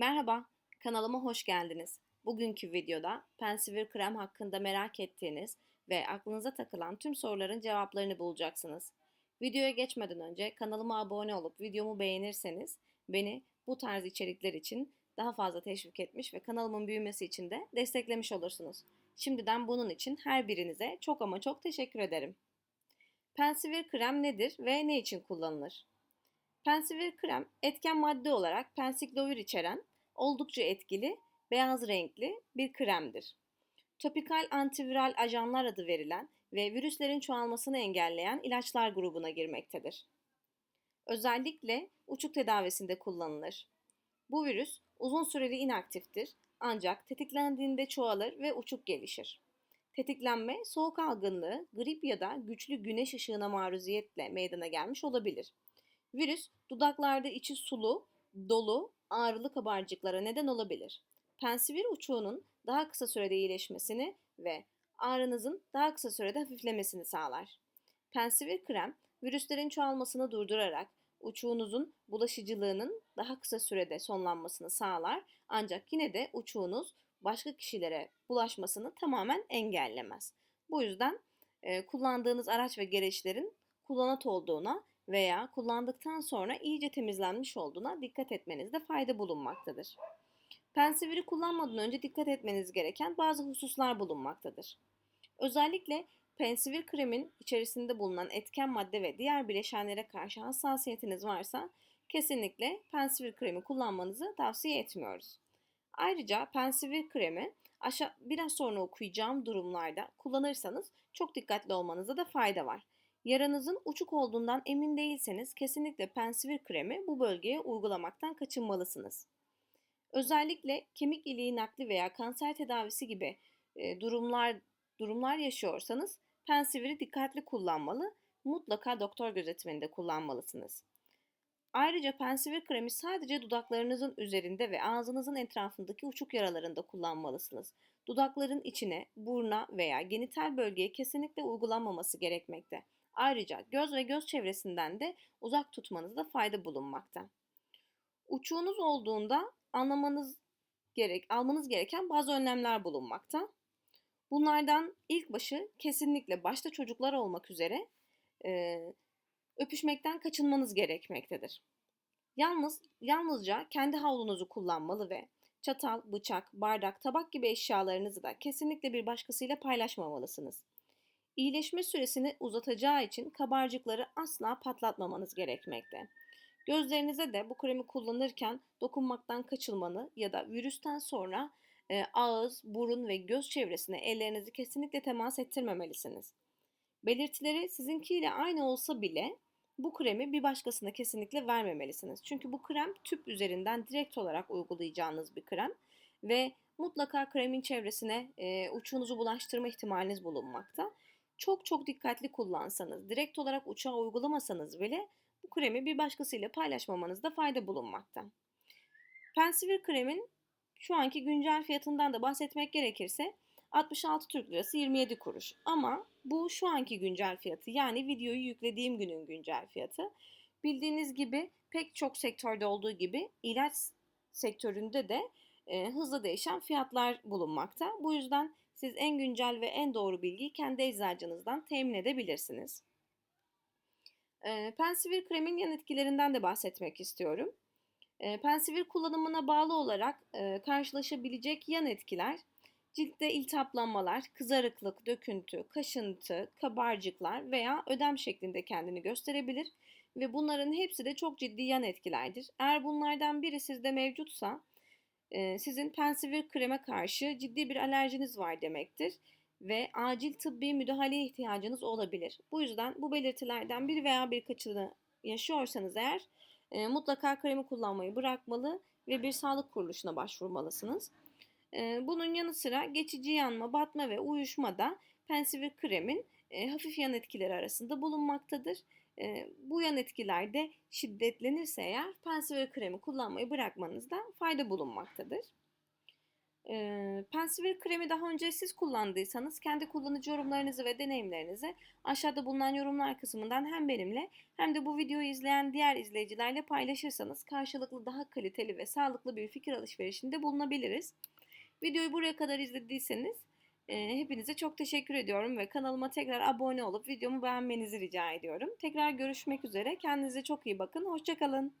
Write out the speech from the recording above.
Merhaba, kanalıma hoş geldiniz. Bugünkü videoda Pensivir krem hakkında merak ettiğiniz ve aklınıza takılan tüm soruların cevaplarını bulacaksınız. Videoya geçmeden önce kanalıma abone olup videomu beğenirseniz beni bu tarz içerikler için daha fazla teşvik etmiş ve kanalımın büyümesi için de desteklemiş olursunuz. Şimdiden bunun için her birinize çok ama çok teşekkür ederim. Pensivir krem nedir ve ne için kullanılır? Pensivir krem etken madde olarak pensiklovir içeren oldukça etkili, beyaz renkli bir kremdir. Topikal antiviral ajanlar adı verilen ve virüslerin çoğalmasını engelleyen ilaçlar grubuna girmektedir. Özellikle uçuk tedavisinde kullanılır. Bu virüs uzun süreli inaktiftir ancak tetiklendiğinde çoğalır ve uçuk gelişir. Tetiklenme soğuk algınlığı, grip ya da güçlü güneş ışığına maruziyetle meydana gelmiş olabilir. Virüs dudaklarda içi sulu, dolu, ağrılı kabarcıklara neden olabilir. Pensivir uçuğunun daha kısa sürede iyileşmesini ve ağrınızın daha kısa sürede hafiflemesini sağlar. Pensivir krem virüslerin çoğalmasını durdurarak uçuğunuzun bulaşıcılığının daha kısa sürede sonlanmasını sağlar ancak yine de uçuğunuz başka kişilere bulaşmasını tamamen engellemez. Bu yüzden e, kullandığınız araç ve gereçlerin kullanat olduğuna veya kullandıktan sonra iyice temizlenmiş olduğuna dikkat etmenizde fayda bulunmaktadır. Pensiviri kullanmadan önce dikkat etmeniz gereken bazı hususlar bulunmaktadır. Özellikle pensivir kremin içerisinde bulunan etken madde ve diğer bileşenlere karşı hassasiyetiniz varsa kesinlikle pensivir kremi kullanmanızı tavsiye etmiyoruz. Ayrıca pensivir kremi aşağı, biraz sonra okuyacağım durumlarda kullanırsanız çok dikkatli olmanıza da fayda var. Yaranızın uçuk olduğundan emin değilseniz kesinlikle pensivir kremi bu bölgeye uygulamaktan kaçınmalısınız. Özellikle kemik iliği nakli veya kanser tedavisi gibi e, durumlar durumlar yaşıyorsanız pensiviri dikkatli kullanmalı, mutlaka doktor gözetiminde kullanmalısınız. Ayrıca pensivir kremi sadece dudaklarınızın üzerinde ve ağzınızın etrafındaki uçuk yaralarında kullanmalısınız. Dudakların içine, burna veya genital bölgeye kesinlikle uygulanmaması gerekmekte. Ayrıca göz ve göz çevresinden de uzak tutmanızda fayda bulunmakta. Uçuğunuz olduğunda anlamanız gerek, almanız gereken bazı önlemler bulunmakta. Bunlardan ilk başı kesinlikle başta çocuklar olmak üzere e, öpüşmekten kaçınmanız gerekmektedir. Yalnız yalnızca kendi havlunuzu kullanmalı ve çatal, bıçak, bardak, tabak gibi eşyalarınızı da kesinlikle bir başkasıyla paylaşmamalısınız. İyileşme süresini uzatacağı için kabarcıkları asla patlatmamanız gerekmekte. Gözlerinize de bu kremi kullanırken dokunmaktan kaçılmanı ya da virüsten sonra e, ağız, burun ve göz çevresine ellerinizi kesinlikle temas ettirmemelisiniz. Belirtileri sizinkiyle aynı olsa bile bu kremi bir başkasına kesinlikle vermemelisiniz. Çünkü bu krem tüp üzerinden direkt olarak uygulayacağınız bir krem ve mutlaka kremin çevresine e, uçuğunuzu bulaştırma ihtimaliniz bulunmakta çok çok dikkatli kullansanız, direkt olarak uçağa uygulamasanız bile bu kremi bir başkasıyla paylaşmamanızda fayda bulunmakta. Pensivir kremin şu anki güncel fiyatından da bahsetmek gerekirse 66 Türk Lirası 27 kuruş. Ama bu şu anki güncel fiyatı yani videoyu yüklediğim günün güncel fiyatı. Bildiğiniz gibi pek çok sektörde olduğu gibi ilaç sektöründe de e, hızla değişen fiyatlar bulunmakta. Bu yüzden siz en güncel ve en doğru bilgiyi kendi eczacınızdan temin edebilirsiniz. E, Pensivir kremin yan etkilerinden de bahsetmek istiyorum. E, Pensivir kullanımına bağlı olarak e, karşılaşabilecek yan etkiler ciltte iltihaplanmalar, kızarıklık, döküntü, kaşıntı, kabarcıklar veya ödem şeklinde kendini gösterebilir ve bunların hepsi de çok ciddi yan etkilerdir. Eğer bunlardan biri sizde mevcutsa sizin pensivir kreme karşı ciddi bir alerjiniz var demektir ve acil tıbbi müdahaleye ihtiyacınız olabilir. Bu yüzden bu belirtilerden bir veya birkaçını yaşıyorsanız eğer mutlaka kremi kullanmayı bırakmalı ve bir sağlık kuruluşuna başvurmalısınız. bunun yanı sıra geçici yanma, batma ve uyuşma da pensivir kremin hafif yan etkileri arasında bulunmaktadır. Bu yan etkiler de şiddetlenirse eğer pensivir kremi kullanmayı bırakmanızda fayda bulunmaktadır. Ee, Pensivir kremi daha önce siz kullandıysanız kendi kullanıcı yorumlarınızı ve deneyimlerinizi aşağıda bulunan yorumlar kısmından hem benimle hem de bu videoyu izleyen diğer izleyicilerle paylaşırsanız karşılıklı daha kaliteli ve sağlıklı bir fikir alışverişinde bulunabiliriz. Videoyu buraya kadar izlediyseniz e, hepinize çok teşekkür ediyorum ve kanalıma tekrar abone olup videomu beğenmenizi rica ediyorum. Tekrar görüşmek üzere. Kendinize çok iyi bakın. Hoşçakalın.